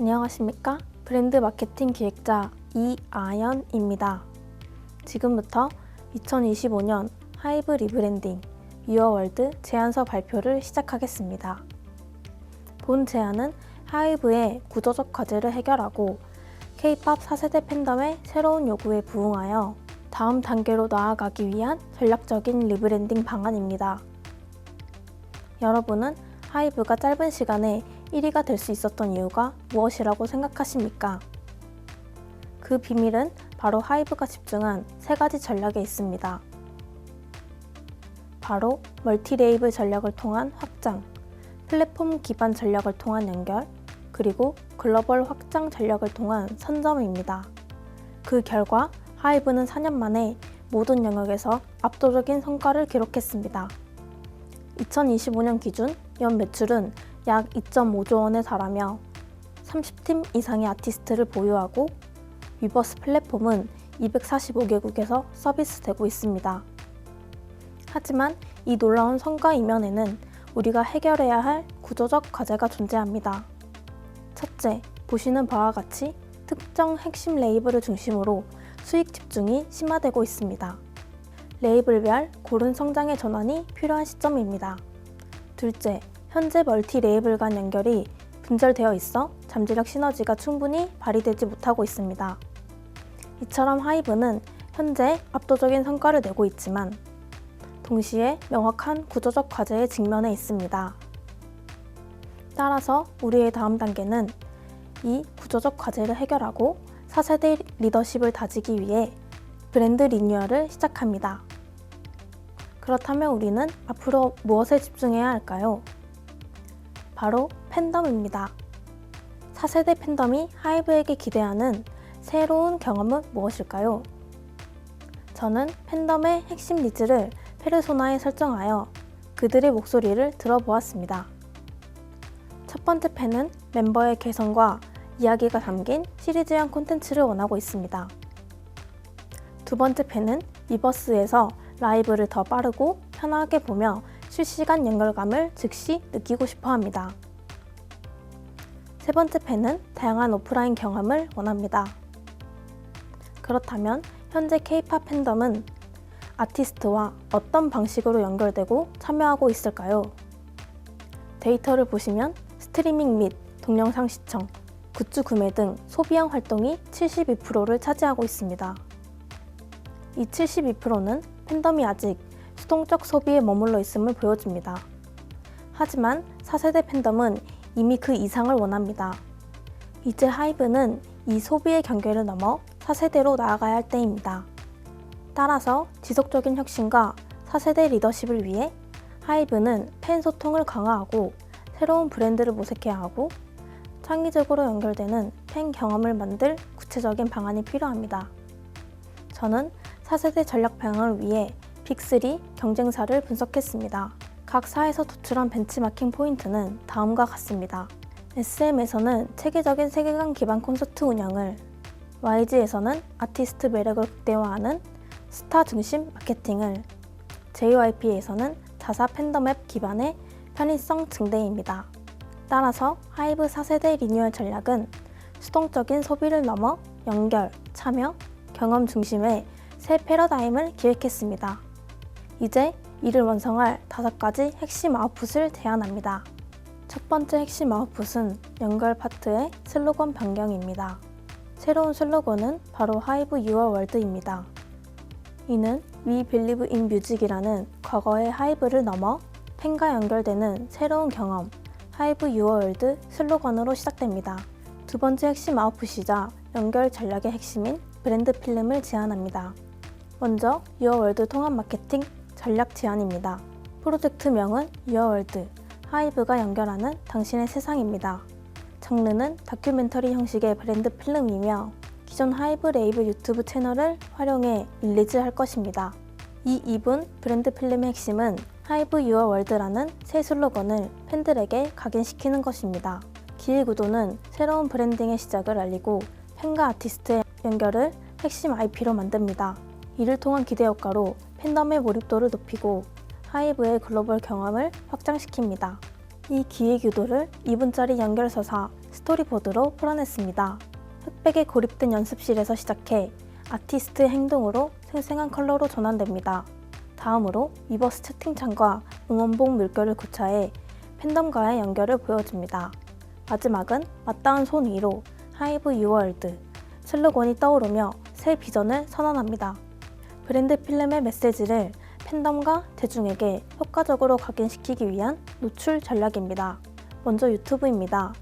안녕하십니까? 브랜드 마케팅 기획자 이아연입니다. 지금부터 2025년 하이브 리브랜딩 유어월드 제안서 발표를 시작하겠습니다. 본 제안은 하이브의 구조적 과제를 해결하고 K-팝 4세대 팬덤의 새로운 요구에 부응하여 다음 단계로 나아가기 위한 전략적인 리브랜딩 방안입니다. 여러분은 하이브가 짧은 시간에 1위가 될 수 있었던 이유가 무엇이라고 생각하십니까? 그 비밀은 바로 하이브가 집중한 세 가지 전략에 있습니다. 바로 멀티 레이블 전략을 통한 확장, 플랫폼 기반 전략을 통한 연결, 그리고 글로벌 확장 전략을 통한 선점입니다. 그 결과 하이브는 4년 만에 모든 영역에서 압도적인 성과를 기록했습니다. 2025년 기준 연 매출은 약 2.5조 원에 달하며 30팀 이상의 아티스트를 보유하고 위버스 플랫폼은 245개국에서 서비스되고 있습니다. 하지만 이 놀라운 성과 이면에는 우리가 해결해야 할 구조적 과제가 존재합니다. 첫째, 보시는 바와 같이 특정 핵심 레이블을 중심으로 수익 집중이 심화되고 있습니다. 레이블별 고른 성장의 전환이 필요한 시점입니다. 둘째, 현재 멀티 레이블 간 연결이 분절되어 있어 잠재력 시너지가 충분히 발휘되지 못하고 있습니다. 이처럼 하이브는 현재 압도적인 성과를 내고 있지만 동시에 명확한 구조적 과제에 직면해 있습니다. 따라서 우리의 다음 단계는 이 구조적 과제를 해결하고 4세대 리더십을 다지기 위해 브랜드 리뉴얼을 시작합니다. 그렇다면 우리는 앞으로 무엇에 집중해야 할까요? 바로 팬덤입니다. 4세대 팬덤이 하이브에게 기대하는 새로운 경험은 무엇일까요? 저는 팬덤의 핵심 니즈를 페르소나에 설정하여 그들의 목소리를 들어보았습니다. 첫 번째 팬은 멤버의 개성과 이야기가 담긴 시리즈형 콘텐츠를 원하고 있습니다. 두 번째 팬은 위버스에서 라이브를 더 빠르고 편하게 보며 실시간 연결감을 즉시 느끼고 싶어 합니다. 세 번째 팬은 다양한 오프라인 경험을 원합니다. 그렇다면 현재 K-팝 팬덤은 아티스트와 어떤 방식으로 연결되고 참여하고 있을까요? 데이터를 보시면 스트리밍 및 동영상 시청, 굿즈 구매 등 소비형 활동이 72%를 차지하고 있습니다. 이 72%는 팬덤이 아직 수동적 소비에 머물러 있음을 보여줍니다. 하지만 4세대 팬덤은 이미 그 이상을 원합니다. 이제 하이브는 이 소비의 경계를 넘어 4세대로 나아가야 할 때입니다. 따라서 지속적인 혁신과 4세대 리더십을 위해 하이브는 팬 소통을 강화하고 새로운 브랜드를 모색해야 하고 창의적으로 연결되는 팬 경험을 만들 구체적인 방안이 필요합니다. 저는 4세대 전략 방향을 위해 빅3 경쟁사를 분석했습니다. 각 사에서 도출한 벤치마킹 포인트는 다음과 같습니다. SM에서는 체계적인 세계관 기반 콘서트 운영을, YG에서는 아티스트 매력을 극대화하는 스타 중심 마케팅을, JYP에서는 자사 팬덤 앱 기반의 편의성 증대입니다. 따라서 하이브 4세대 리뉴얼 전략은 수동적인 소비를 넘어 연결, 참여, 경험 중심의 새 패러다임을 기획했습니다. 이제 이를 완성할 다섯 가지 핵심 아웃풋을 제안합니다. 첫 번째 핵심 아웃풋은 연결 파트의 슬로건 변경입니다. 새로운 슬로건은 바로 하이브 유어 월드입니다. 이는 We Believe in Music이라는 과거의 하이브를 넘어 팬과 연결되는 새로운 경험, 하이브 유어 월드 슬로건으로 시작됩니다. 두 번째 핵심 아웃풋이자 연결 전략의 핵심인 브랜드 필름을 제안합니다. 먼저 유어 월드 통합 마케팅 전략 제안입니다. 프로젝트명은 유어월드, 하이브가 연결하는 당신의 세상입니다. 장르는 다큐멘터리 형식의 브랜드 필름이며 기존 하이브 레이브 유튜브 채널을 활용해 릴리즈할 것입니다. 이 2분 브랜드 필름의 핵심은 하이브 유어 월드라는 새 슬로건을 팬들에게 각인시키는 것입니다. 기획 구도는 새로운 브랜딩의 시작을 알리고 팬과 아티스트의 연결을 핵심 IP로 만듭니다. 이를 통한 기대 효과로 팬덤의 몰입도를 높이고 하이브의 글로벌 경험을 확장시킵니다. 이 기획 유도를 2분짜리 연결서사 스토리보드로 풀어냈습니다. 흑백에 고립된 연습실에서 시작해 아티스트의 행동으로 생생한 컬러로 전환됩니다. 다음으로 위버스 채팅창과 응원봉 물결을 구차해 팬덤과의 연결을 보여줍니다. 마지막은 맞닿은 손 위로 하이브 유월드 슬로건이 떠오르며 새 비전을 선언합니다. 브랜드 필름의 메시지를 팬덤과 대중에게 효과적으로 각인시키기 위한 노출 전략입니다. 먼저 유튜브입니다.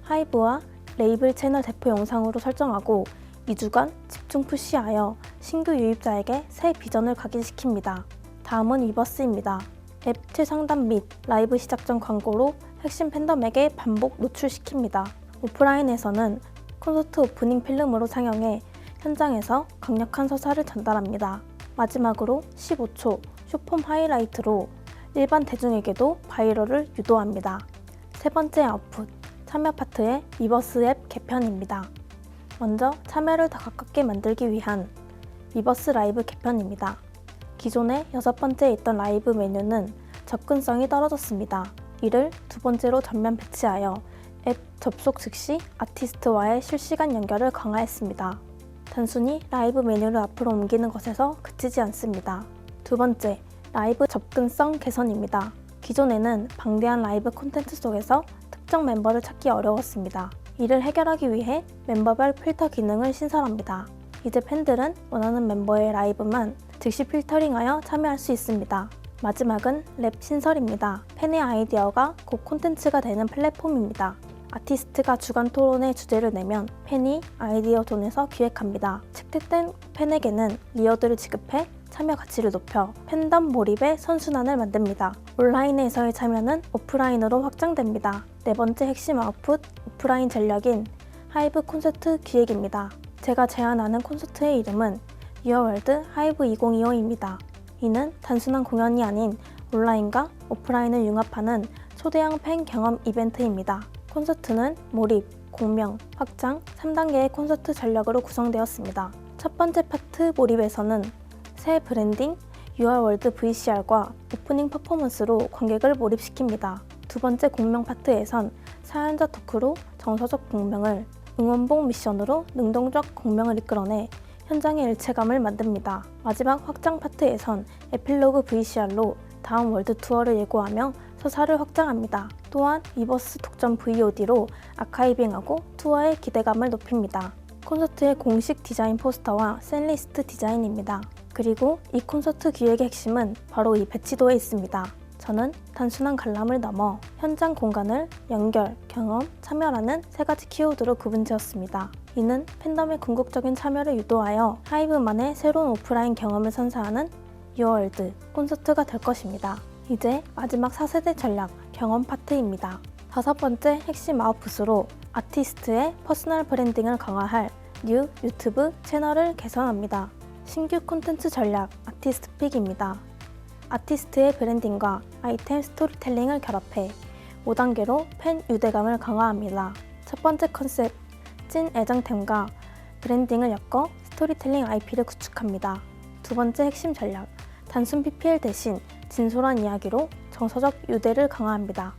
하이브와 레이블 채널 대표 영상으로 설정하고 2주간 집중 푸시하여 신규 유입자에게 새 비전을 각인시킵니다. 다음은 위버스입니다. 앱 최상단 및 라이브 시작 전 광고로 핵심 팬덤에게 반복 노출시킵니다. 오프라인에서는 콘서트 오프닝 필름으로 상영해 현장에서 강력한 서사를 전달합니다. 마지막으로 15초 쇼폼 하이라이트로 일반 대중에게도 바이럴을 유도합니다. 세 번째 아웃풋, 참여 파트의 위버스 앱 개편입니다. 먼저 참여를 더 가깝게 만들기 위한 위버스 라이브 개편입니다. 기존에 여섯 번째에 있던 라이브 메뉴는 접근성이 떨어졌습니다. 이를 두 번째로 전면 배치하여 앱 접속 즉시 아티스트와의 실시간 연결을 강화했습니다. 단순히 라이브 메뉴를 앞으로 옮기는 것에서 그치지 않습니다. 두 번째, 라이브 접근성 개선입니다. 기존에는 방대한 라이브 콘텐츠 속에서 특정 멤버를 찾기 어려웠습니다. 이를 해결하기 위해 멤버별 필터 기능을 신설합니다. 이제 팬들은 원하는 멤버의 라이브만 즉시 필터링하여 참여할 수 있습니다. 마지막은 랩 신설입니다. 팬의 아이디어가 곧 콘텐츠가 되는 플랫폼입니다. 아티스트가 주간 토론의 주제를 내면 팬이 아이디어 존에서 기획합니다. 채택된 팬에게는 리어드를 지급해 참여 가치를 높여 팬덤 몰입의 선순환을 만듭니다. 온라인에서의 참여는 오프라인으로 확장됩니다. 네 번째 핵심 아웃풋 오프라인 전략인 하이브 콘서트 기획입니다. 제가 제안하는 콘서트의 이름은 유어월드 하이브 2025입니다. 이는 단순한 공연이 아닌 온라인과 오프라인을 융합하는 초대형 팬 경험 이벤트입니다. 콘서트는 몰입, 공명, 확장 3단계의 콘서트 전략으로 구성되었습니다. 첫 번째 파트 몰입에서는 새 브랜딩 유아월드 VCR과 오프닝 퍼포먼스로 관객을 몰입시킵니다. 두 번째 공명 파트에선 사연자 토크로 정서적 공명을 응원봉 미션으로 능동적 공명을 이끌어내 현장의 일체감을 만듭니다. 마지막 확장 파트에선 에필로그 VCR로 다음 월드 투어를 예고하며 서사를 확장합니다. 또한 이버스 독점 VOD로 아카이빙하고 투어의 기대감을 높입니다. 콘서트의 공식 디자인 포스터와 샌리스트 디자인입니다. 그리고 이 콘서트 기획의 핵심은 바로 이 배치도에 있습니다. 저는 단순한 관람을 넘어 현장 공간을 연결, 경험, 참여라는 세 가지 키워드로 구분 지었습니다. 이는 팬덤의 궁극적인 참여를 유도하여 하이브만의 새로운 오프라인 경험을 선사하는 유월드 콘서트가 될 것입니다. 이제 마지막 4세대 전략 경험 파트입니다. 다섯 번째 핵심 아웃풋으로 아티스트의 퍼스널 브랜딩을 강화할 뉴 유튜브 채널을 개선합니다. 신규 콘텐츠 전략 아티스트 픽입니다. 아티스트의 브랜딩과 아이템 스토리텔링을 결합해 5단계로 팬 유대감을 강화합니다. 첫 번째 컨셉, 찐 애정템과 브랜딩을 엮어 스토리텔링 IP를 구축합니다. 두 번째 핵심 전략, 단순 PPL 대신 진솔한 이야기로 정서적 유대를 강화합니다.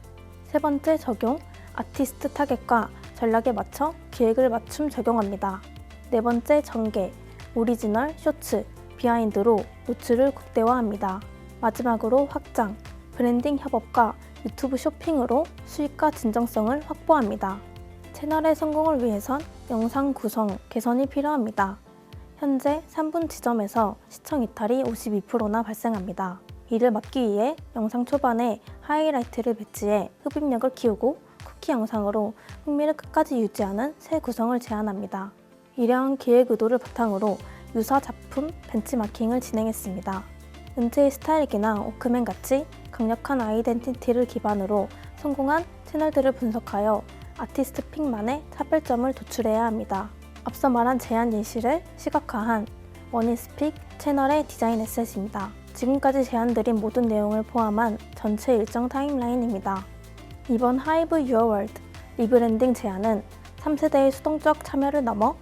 세 번째 적용, 아티스트 타겟과 전략에 맞춰 기획을 맞춤 적용합니다. 네 번째 전개, 오리지널, 쇼츠, 비하인드로 노출을 극대화합니다. 마지막으로 확장, 브랜딩 협업과 유튜브 쇼핑으로 수익과 진정성을 확보합니다. 채널의 성공을 위해선 영상 구성 개선이 필요합니다. 현재 3분 지점에서 시청 이탈이 52%나 발생합니다. 이를 막기 위해 영상 초반에 하이라이트를 배치해 흡입력을 키우고 쿠키 영상으로 흥미를 끝까지 유지하는 새 구성을 제안합니다. 이러한 기획 의도를 바탕으로 유사 작품 벤치마킹을 진행했습니다. 은퇴의 스타일기나 오크맨 같이 강력한 아이덴티티를 기반으로 성공한 채널들을 분석하여 아티스트 픽만의 차별점을 도출해야 합니다. 앞서 말한 제안 예시를 시각화한 원이스픽 채널의 디자인 에셋입니다. 지금까지 제안드린 모든 내용을 포함한 전체 일정 타임라인입니다. 이번 하이브 유어월드 리브랜딩 제안은 3세대의 수동적 참여를 넘어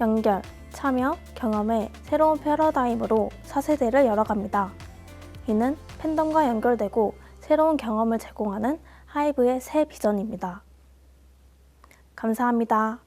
연결, 참여, 경험의 새로운 패러다임으로 4세대를 열어갑니다. 이는 팬덤과 연결되고 새로운 경험을 제공하는 하이브의 새 비전입니다. 감사합니다.